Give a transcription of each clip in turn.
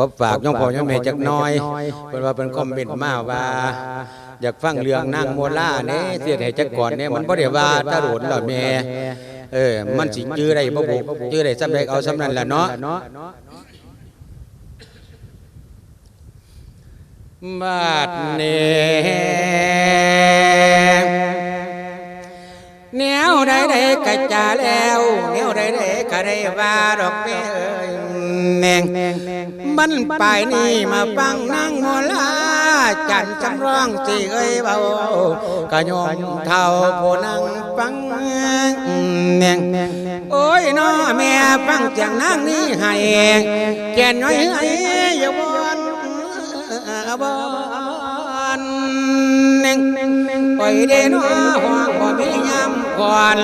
ขอฝากย่องพ่อย่องแม่จักหน้อยเพิ่นว่าเป็นคอมเมนต์มาว่า อยากฟังเรื่องนางโมล่าเน่เสียดให้จักก่อนเนี่ยมันบ่ได้ว่าตาโดนหรอกแม่เออ มันสิจื้อได้บ่บุจื้อได้สำใดเอาสำนั้นล่ะเนาะบาดเนแนวใดใดๆก็จะแล้วแนวใดใดๆก็ได้ว่าดอกแม่เอ้ยแนง บันปายนี่มาฟังนางโมลาจันจำร้องสิเอ้ยเบากะยมเท่าผู้นั่งฟังแนงโอ้ยน้อแม่ฟังเสียงนางนี่ให้แก่น้อยให้ยาบอนบอนแนงปเดนอหวง มียามก่อน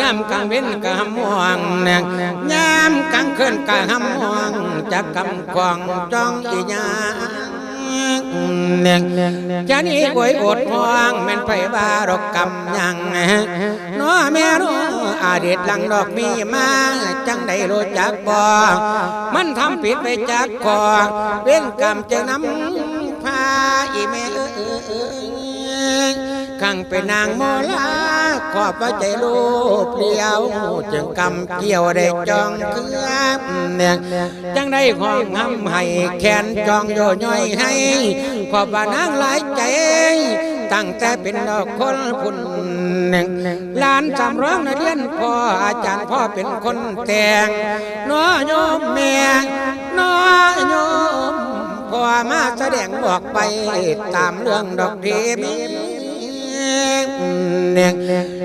ยามกลางเว้นกะหำห่วงแนงยามกลางคืนกะหำห่วงจักกำควงจ้องอีหยังเนียงจะนี่ป่วยอดห่วงแม่นไผบารอกกำยังน้อแม่น้อาเดตหลังดอกมีมาจังได้รู้จักบ่มันทำผิดไปจากคอเว้นกรรมจะนำพาอีแม่เอ้ย ขังเป็นนางโมลาขอบพระใจลูกเปลี่ยว จึงกำเกี่ยวได้จองเครือบเนี่ยจังได้ของหำให้แขนจองโยย่อยให้ ขอบว่านางหลายใจ ตั้งแต่เป็นดอกคนพุ่นหนึ่งลานจำร้องนเรียนพ่ออาจารย์พ่อเป็นคนแต่งน้อโยมแม่น้อโยมพ่อมาแสดงบอกไปตามเรื่องดอกเดมี เนี่ย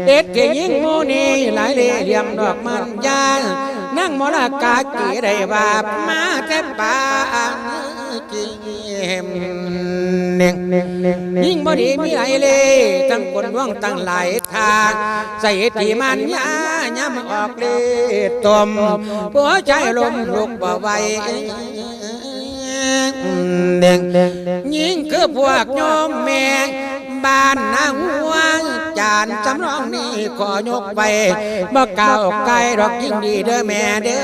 เด็ดเกยิงโมนีหลายเลี่ยมดอกมันยานั่งมรากากีได้ว่ามาแต่ปาจีเนี่ยยิ่งบ่ดีมีหลายเลยทั้งคนว่างตั้งหลายทางใส่ที่มันยาย้ำออกเลยตมหัวใจลมลุกบ่ไหวยิ่งคือพวกโยมแม่ บ้านนาหัวจานจำลองนี่ขอยกไปบ่เก่าไกลดอกยิ่งดีเด้อแม่เด้อ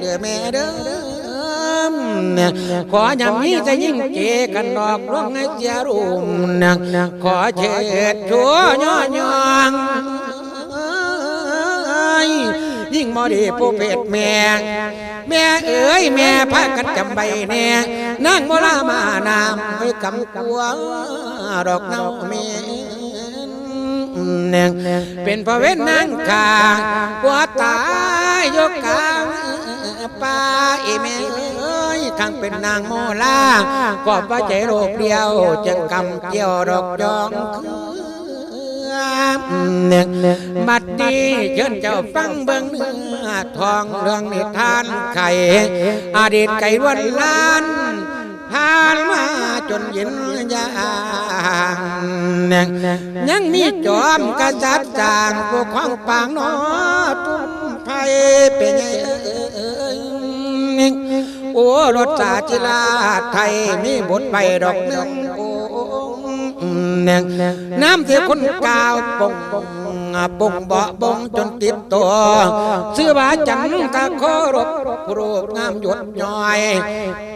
เด้อแม่เด้อขอยำนี้จะยิ่งเจกันดอกร้องให้เสียรุมนังขอเชิดชัวย่อยองยิ่งมอดีผู้เพศแม่ แม่เอ๋ยแม่พากันจำใบแน่ นางโมลามานามให้กำกัวดอกเนาแม่เน่งเป็นพระเวนนางกาหัวตายยกกางป้าอีแม่เอ้ยข้างเป็นนางโมลาก็ป้าใจโรคเดียวจึงกำเกี่ยวดอกจองคือ เน่งบัดนี้เชิญเจ้าฟังเบิ่งเนื้อทองเรื่องนิทานไข่อดีตไก่วันล้านผ่านมาจนเย็นยางยังมีจอมกษัตริย์จางปกคองปางนอตุ้มไผ่เป็นไงเอ้ยโอ้รถสาจิลาไทยมีบทไปดอกหนึ่งโอ้ น้ำเสียคนกาวปงปงปงเบาบงจนติดตัวเสื้อบาจังตะโครบรูปงามหยดย่อย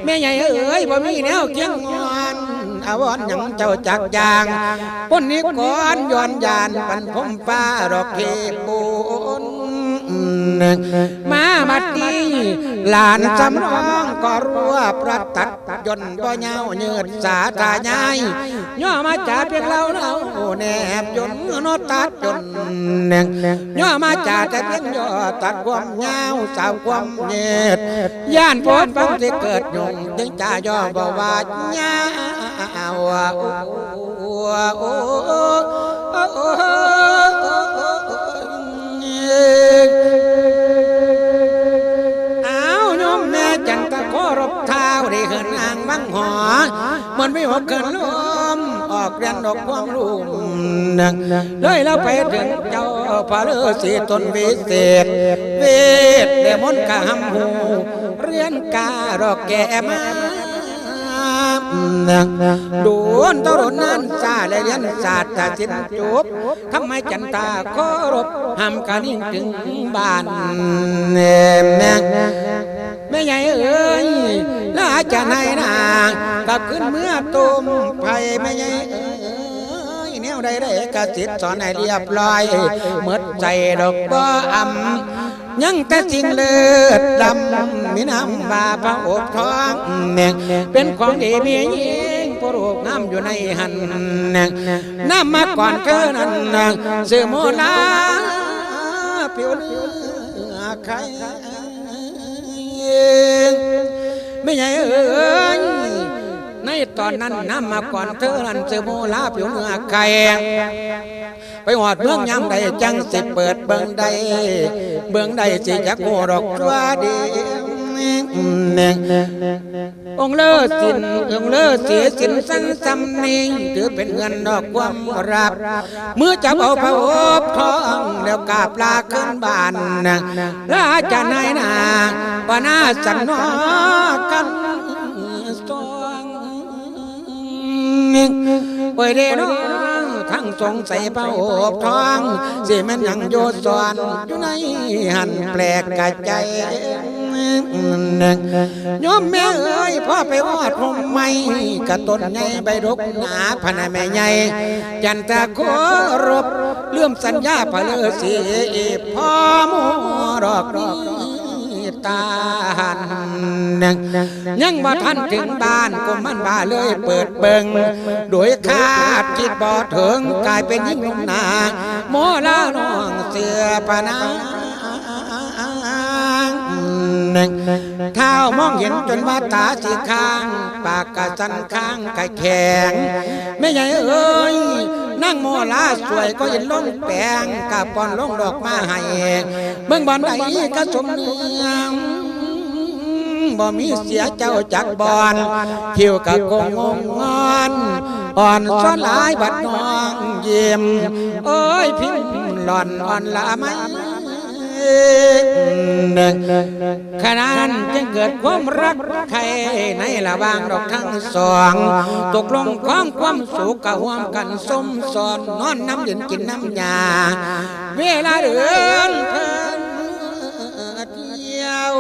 แม่ใหญ่เอ้ยบ่มีแนวเคียงงอนอาวรยังเจ้าจักยางปนนี้ก่อนย้อนยานปันพมฟ้าดอกเทปูนมาบัดนี้หลานจำลองก็รัวประตัด ยนต์บ่เงาเยืดสาตายายย่อมาจากเพียงเราเราแนบยนต์โนตัดยนต์ย่อมาจากแต่เพียงย่อตัดความเงาสาวความเย็ดย่านโพดฟังที่เกิดยงจึงจะย่อบ่ว่าเงาโอ้โอ้ นอ่างบังหอมันไม่หอบกันลมออกเรียนดอกความรู้นังเลยแล้วไปถึงเจ้าพระฤาษีตนวิเศษเวทเดมนกะหำหูเรียนกาดอกแก่มา โดนตรนนั้นซาและเรียนศาสตร์ตาสินจบทำไมจันตาเคารพห้ามกันยิ่งถึงบ้านแม่แม่ใหญ่เอ้ยลาจะไหนนาก็ขึ้นเมื่อตุมไผ่แม่ใหญ่เอ้ยแนวใดได้กระสิทธิ์สอนให้เรียบร้อยหมดใจดอกบ่อำ ยังแต่สิ่งเลือดำมีน้ำบาพระอบท้องเนี่ยเป็นของดีมีเยิ่งปรูกน้ำอยู่ในหันเนี่ยน้ำมาก่อนเธอนั้นสื่อโมลาผิวเนื้อใครไม่ใช่เอ้ย ในตอนนั้นน้ำมาก่อนเธอนั้นสื่อโมลาผิวเนื้อใครไปหอดเมืองยามใดจังสิเปิดเบิ่งใดเบิ่งใดสิจักโมดอกว่าดีองเลิศสินองเลิศเสียสินสั้นสำนิงถือเป็นเงินดอกความรับเมื่อจะเอาพระอบทองแล้วกาบลาขึ้นบ้านลาจะนายนาปนาสันนอกัน ไปเด้น้องทั้งสงสัยเป้าอบทองสิมันยังโยสอนอยู่ในหันแปลกกะใจโยมแม่เอ้ยพ่อไปวอดผมไม่กะต้นใหญ่ใบดกหนาพนาแม่ใหญ่จันตะโครบเลื่อมสัญญาพะเลอสีพ่อมดอกดอก ตาหันยังบ่ทันถึงบ้านก็มันบ้าเลยเปิดเบิงโดยคาดคิดบ่ถึงกลายเป็นยิ่งงนาโมลาน้องเสือปานา เท้ามองเห็นจนว่าตาสีข้าง ปากกะสันข้างไกะแข็งไม่ใหญ่เอ้ยนั่งโมลาสวยก็ยินลงแปลงกับปอนลงดอกมาให้เบิ่งบอนใดก็สมเนืองบ่มีเสียเจ้าจักบอนคิวกะกงงงอนอ่อนซ้อนหลายบัดน้องเยี่ยมโอ้ยพิมพ์หล่อนอ่อนละไหม ขณะนั้นจึงเกิดความรักใครในระหว่างดอกทั้งสอง ตกลงความความสุขกับห่วมกันสมสอนนอนน้ำยืนกินน้ำยา เวลาเดือนเพิ่นเที่ยว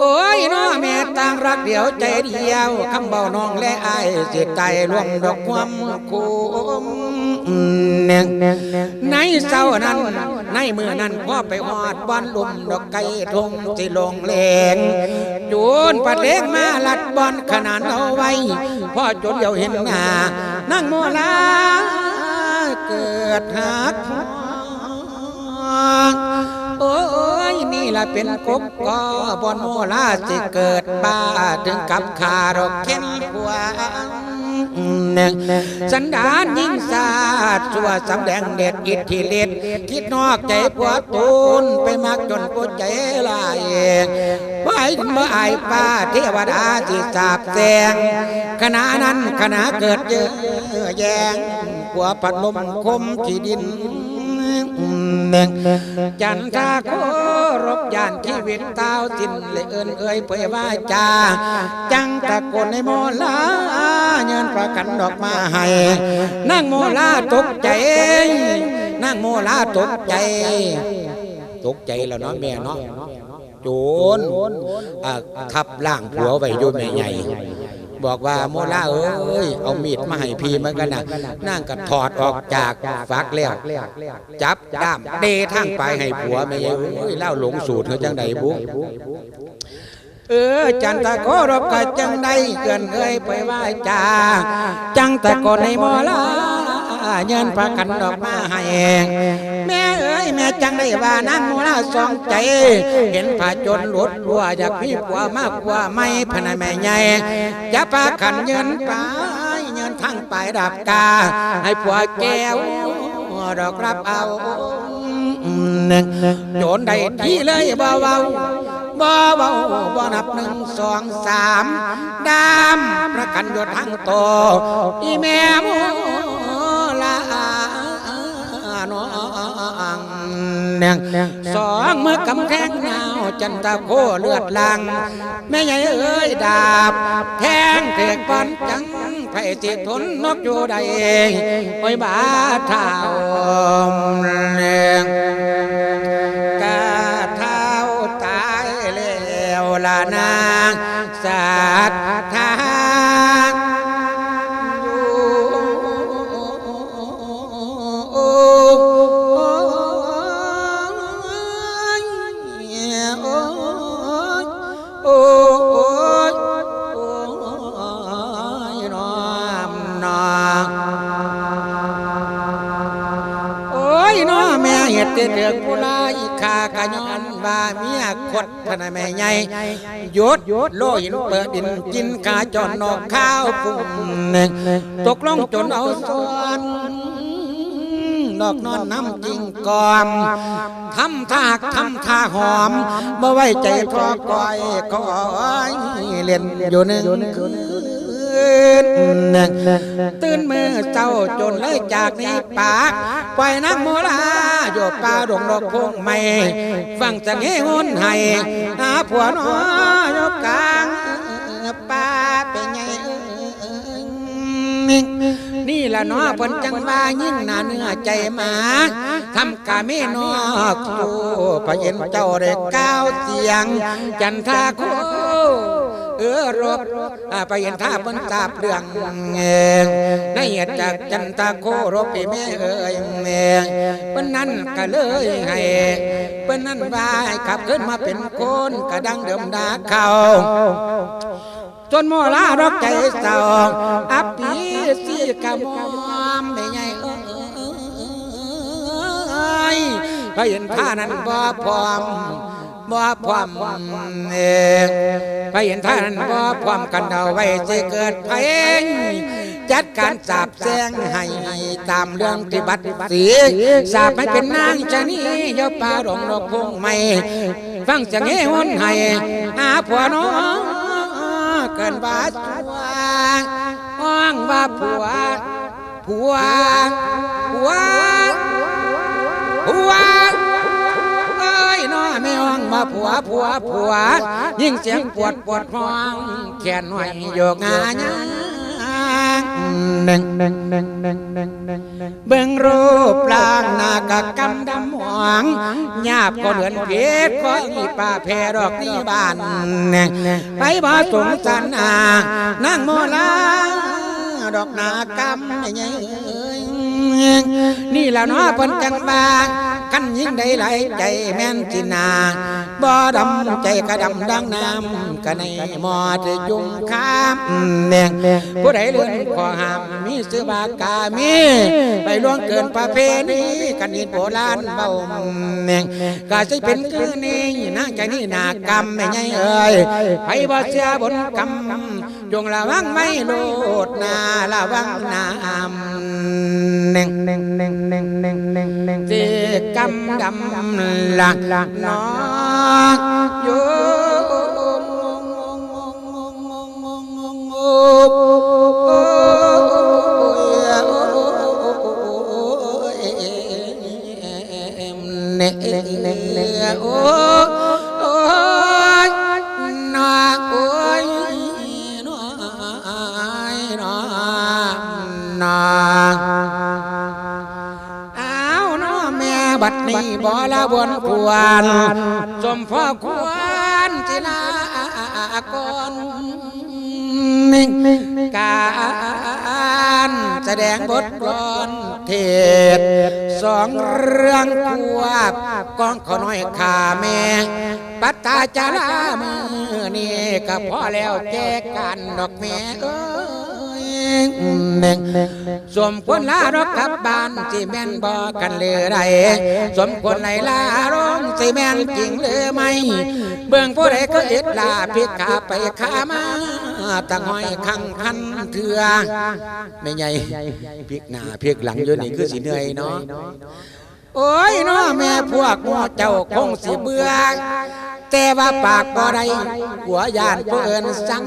โอ้ยน้อแม่ ต่างรักเดียวใจเดียวคำเบาน้องและอายสิใจรวมดอกความคุมเน่งในเศร้านั้นในมือนั้นพ่อไปหอดบอนลุมดอกไก่ทงสิลงเลงจูนปัดเล็กมาลัดบอนขนาดเอาไว้พ่อจนเดียวเห็นหน้านั่งโมลาเกิดหักโอ้ยนี่ละ เป็นกบก็บอนโมลาสิเกิดบ้าถึงกับขาดอกเข้มกว่าหนึ่งสันดานยิ่งสาดสัวสำแดงเด็ดอิทธิฤทธิ์คิดนอกใจปวดตูนไปมากจนปวดใจลายไว้เมื่อไอายป้าเทวดาที่สาบแสงขณะนั้นขณะเกิดเยอะแยงกว่าปัดลมคมที่ดิน จันทาโครบยานชีวิตเต้าสินเลยเอินเอ่ยเผยว่าจาจังตะโกนในโมลาเงินประกันดอกมาให้นั่งโมลาตกใจ นั่งโมลาตกใจ ตกใจแล้วเนาะแม่เนาะโจรอะทับล่างผัวไว้ยู่แม่ใหญ่ บอกว่าโมล่าเอ้ยเอามีดมาให้พี่มันกันนะนั่งก็ถอดออกจากฟักแล้วจับด้ามเดทั้งไปให้ผัวไม่ใช่เอ้ยเล่าหลงสูตรเขาจังใดบุเออจันตะโกรบก็จังใดเกินเอ้ยไปว่าจาจังตะโกในมอลา เงินประกันดอกมาให้แม่เอ้ยแม่จังได้ว่านั่งโมลาสองใจ เห็นผาจนหลุดวัวอยากพี่ผัวมากกว่าไม่พนันแม่ใหญ่จะปาขันเงินไปเงินทั้งไปดับกา ให้ผัวแก้วดอกรับเอาหนึ่งโจนใดที่เลยเบ่เบาบ่เบาบ่นับหนึ่งสองสามดามประกันยศทั้งโตอีแม่โม แนงสองเมื่อกำแพงหนาวจันตะโคเลือดลังแม่ใหญ่เอ้ยดาบ แทงเถกปันจังไผสิทนนกอยู่ใดโอ้ยบาเท้าเลี้ ว่าเมียคดพนะแม่ใหญ่หยุดโลหินเปิดดินกินกาจอนนอกข้าวปุ่มหนึ่งตกลงจนเอาส่วนดอกนอนน้ำจริงกอมทำท่าทำท่าหอมบ่ไว้ใจทอก้อยก็เล่นอยู่หนึ่งคืนหนึ่ง ตื่นมือเจ้าจนเลยจากนี้ปากปล่อยนักโมลาโยบป่าดงดอกพงไม่ฟังจะเงี้ยนให้หาผัวน้อยโยบกลางป่าเป็นไงเอ้ยนี่ละเนาะเพิ่นจังว่ายิ่งหนาเนื้อใจหมาทำกาเมนอกตูพระเย็นเจ้าได้ก้าวเสียง จันทาโคเออรบอ่า ไปเห็นท่าเพิ่นทาบเรื่องเองในเหตุจากจันตาโครบีแม่เอ้ยแม่เพิ่นนั้นก็เลยให้เพิ่นนั้นว่าขับขึ้นมาเป็นคนกระดังเดิมดาเขาจนโมลาดอกใจเศร้าอับปีสีกะมอมไม่ใหญ่เอ้ยไปเห็นท่านั้นบ่พร้อม บ่พร้อมเองไปเห็นท่านบ่พร้อมกันเอาไว้สิเกิดภัยจัดการสาบแซงให้ตามเรื่องที่บัตรสีสาบให้เป็นนางชะนียาป่าดงดอกพงไม่ฟังจะเงี้ยวนให้หาผัวน้องเกินว่าตัวอ้องว่าผัวผัวผัวผัว ห้องมาผัวผัวผัว ยิ่งเสียงปวดปวดห้องแขนหน่อยโยกงานหนึ่งหนึ่งหนึ่งหนึ่งหนึ่งหนึ่งเบิ่งรูปร่างหน้ากะกำดำหวงหยาบก็เหมือนเพชรก็อีป่าแพรอกนี่บ้านหนึ่งไปบ่สงสารนางโมลาดอกนากำไม่ใหญ่เอ้ย นี่แหละเนาะเพิ่นจังบางกันยิ่งได้ไหลใจแม่นจินาบ่ดำใจกระดำดังน้ำกันในหมอที่จุ่มข้ามแนงผู้ใดเลื่อนขอห้ามมีซื้อบากามีไปล่วงเกินประเพณีกันยินโบราณเบาแนงก็สิเป็นคือนี่นางใจนี่นากรรมไม่ใหญ่เอ้ยไปบ่เสียบนกรรมจงระวังไม่โลดนาระวังน้ำหนึ่งหนึ่งหนึ่งหนึ่งหนึ่งหนึ่งหนึ่งจีกำดำละนอก อ บ่ละบนควรสมพ่อควรจิลากรการแสดงบทกลอนเทศสองเรื่องควบกองขอน้อยขาแม่ปัตตาจารามือนี่ก็พอแล้วแจกกันดอกแม่เอ้ สมควรลาดอกกลับบ้านสิแม่นบอกกันเลยไรสมควรไหลลาร้องสิแม่นจริงหรือไม่ เบื้องผู้ใดก็เอ็ดลาพิกาไปขามาตั้งห้อยขังคันเถื่อไม่ใหญ่พลิกหน้าพลิกหลังอยู่นี่คือสิเหนื่อยเนาะโอ้ยเน้อแม่พวกหมอเจ้าคงสิเบื่อแต่ว่าปากบ่ได้หัวยานผู้เอินสั่ง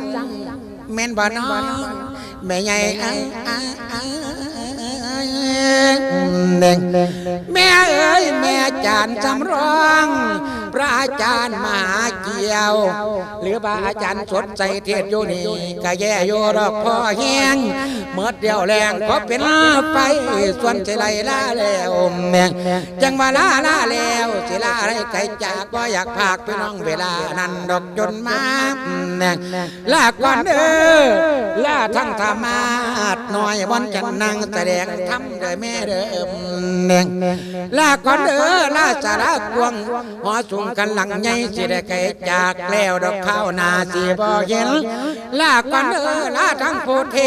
แม่นบ่น้อง แม่ใหญ่เอ้ยเอ้ยเอ้ยเอ้ยเด้งแม่เอ้ยแม่ จารย์จำรอง พระอาจารย์มหาเกี่ยว หรือพระอาจารย์สดใจเทศอยู่นี่ก็แย่อยู่ดอกพ่อแห้งเมื่อเดียวแรงก็เป็นไปส่วนสิไลลาแล้วแม่จังว่าลาลาแล้วสิลาอะไรไกลจากบ่อยากพากพี่น้องเวลานั้นดอกจนมาแม่ลาก่อนเด้อลาทั้งธรรมาสหน่อยวันจะนั่งแสดงทำเด้อแม่เด้อแม่ลาก่อนเด้อลาสาระกวงหอสูงกันหลังใหญ่สิได้ไกลจากแล้วดอกข้าวนาสิบ่เห็นลาก่อนเด้อลาทั้งโพเท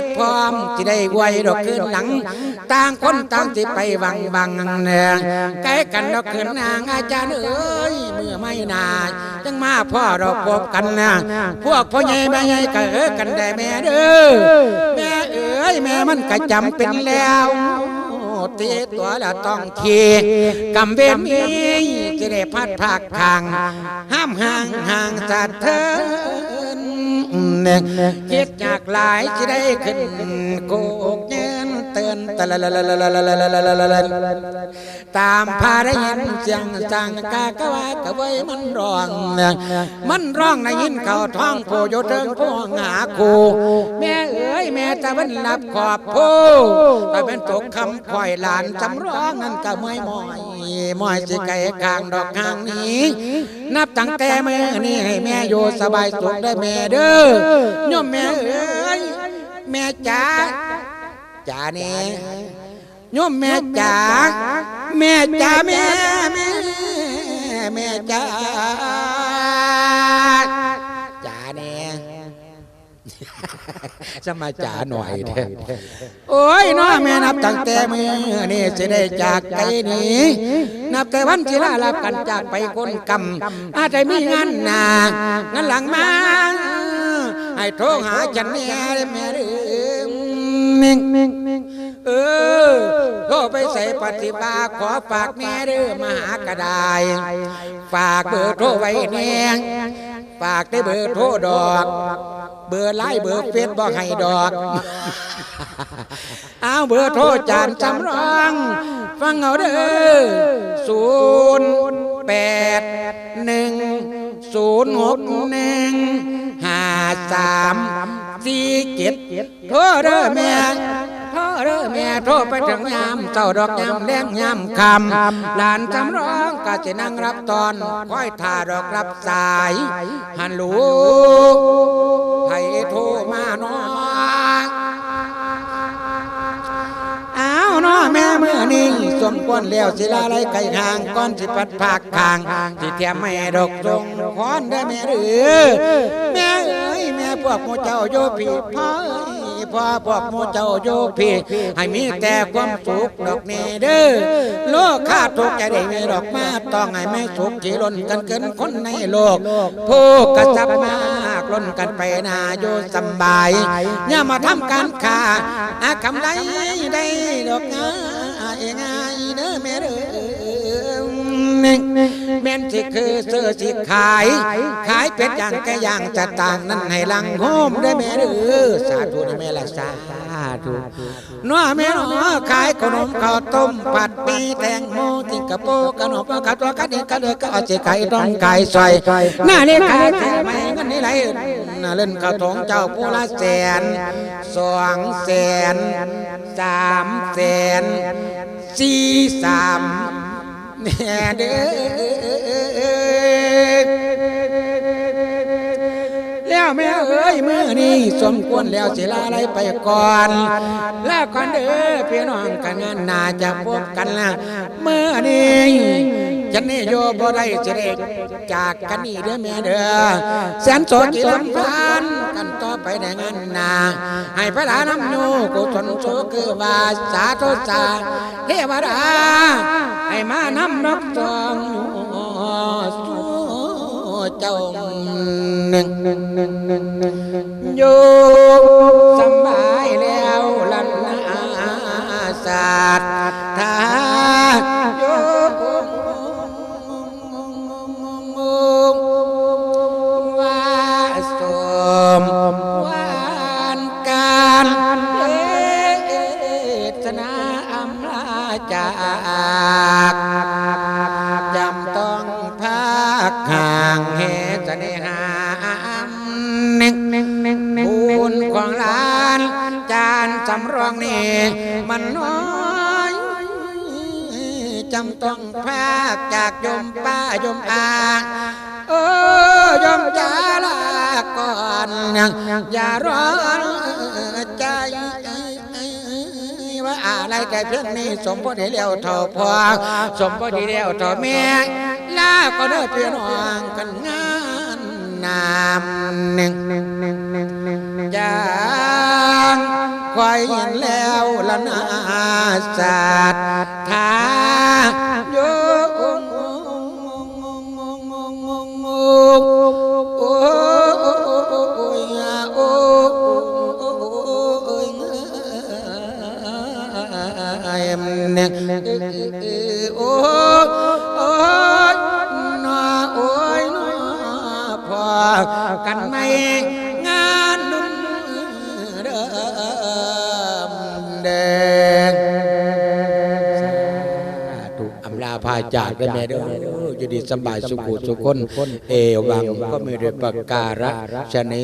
ศพร้อมสิได้ไวดอกคืนหลัง ต่างคนต่างสิไปวังวังเนืองใกล้กันดอกคืนนางอาจารย์เอ้ยเมื่อไม่นานจังมาพ่อเราพบกันนะพวกพ่อใหญ่แม่ใหญ่ก็เออกันได้แม่เด้อแม่เอ้ยแม่มันก็จำเป็นแล้ว ตีตัวละต้องทีกำเวมีจะได้พัดภาคทาง ห้ามห่างห่างสัตว์เถินเนี่ยเฮ็ดจากหลายจะได้ขึ้นโกก นตะละละละละละละละละละตามพาได้ยินเสียงสังกากะว่ากะไว้มันร้องเนี่ยมันร้องได้ยินเขาท้องโพโยเทิงพวงหาคูแม่เอ๋ยแม่ตะวันรับขอบโพแต่เป็นตกคำคอยหลานจำร้องนั่นก็ไม่มอยมอยสิไก่กลางดอกข้างนี้นับตั้งแต่มื่อนี้ให้แม่อยู่สบายสุขได้แม่เด้อโยมแม่เอ้ยแม่จ๋า จ๋าเนี่ยโยมแม่จ๋าแม่จ๋าแม่แม่แม่จ๋าจ๋าเนี่ยจะมาจ๋าหน่อยเถอะโอ้ยน้อแม่นับตั้งแต่มือนี่สิได้จากไกลนี้นับแต่วันที่ลาลับกันจากไปคนกำอาจจะมีงานหนางานหลังมาให้โทรหาฉันแน่แม่เด้อ เออโทรไปใส่ปฏิบาขอฝากแม่เด้อมาหากระไดฝากเบอร์โทรไว้แน่ฝากได้เบอร์โทรดอก เบอร์ไลน์เบอร์เฟซบอกให้ดอก เอาเบอร์โทรจานจำรอง ฟังเอาเด้อศูนย์แปดหนึ่งศูนย์หกหนึ่งห้าสามสี่เจ็ดโทรเด้อแม่โทร เด้อแม่โทรไปถึงยามเจ้าดอกยามแดงยามคำหลานจำร้องก็จะนั่งรับตอนค่อยท่าดอกรับสายฮันลูให้โทรมาหน้อยอ้าวนาะแม่เมื่อนี้สมควรแล้วสิลาไรไก่ห่างก่อนสิปัดภาคทางสิเทียมแม่ดอกทรงคอนได้แม่หรือแม่เอ้ยแม่พวกหมูเจ้าโยพี่พ่อเอ้ย พ่อพวกมูเจ้าโยพี่ให้มีแต่ความสุขดอกนี้เด้อโลกข้าทุกใจได้มีดอกมาต้องให้ไม่สุขจีล้นกันเกินคนในโลกผู้กระซับมากล้นกันไปนาอยู่สบายอย่ามาทำการค้าอาคำใดได้ดอกง่า แม่นสิคือเสื้อสิขาย ขายเป็ดย่างแกย่างจะต่างนั้นให้ลังโฮมได้แม่เด้อสาธุนะแม่ละสาธุนัวแม่นัวขายขนมข้าวต้มผัดปีแตงโมจิงกะโปขนมข้าวตัวกันนี่กันเลยก็เอาสิไก่ต้องไก่ใส่หน้านี่ขายแต่ไม่เงินนี่ไหลน่าเล่นข้าวถงเจ้าผู้ละแสนสองแสนสามแสนสี่สาม แน่เด้อ แล้วแม่เอ้ยมื่อนี้สมควรแล้วสิลาอะไรไปก่อนแล้วก่อนเด้อพี่น้องกันงานนาจะพบกันละเมื่อนี้ฉันนี่โยบ่ได้สิเด็จากกันนี่เด้อแม่เด้อแสนโสจิลำพานกันต่อไปในงานนาให้พระลาน้ำโยกุศลโสคือว่าสาธุสาเทวดาให้มานำนกจองสู่เจ้า หนึ่งอยู่สบายแล้วลันอาศาสตร์ ของลาน จานจำรองนี่มันน้อยจำต้องพากจากยมป้ายมอางโอ้ยมจาลาก่อนอย่าร้อนใจว่าอะไรแต่เพียงนี้สมพอดีแล้วเท่าพอสมพอดีแล้วเท่าแม่ลาก็เด้อพี่น้องกันงานนามหนึ่งหนึ่งหนึ่งหนึ่ง หนึ่งจางคอยเห็นแล้วละนาศาสตร์ทา จากกันแม่เด้อจะดีสบายสุขุสุขคน เอวังก็ม่ได้ประการะชะนี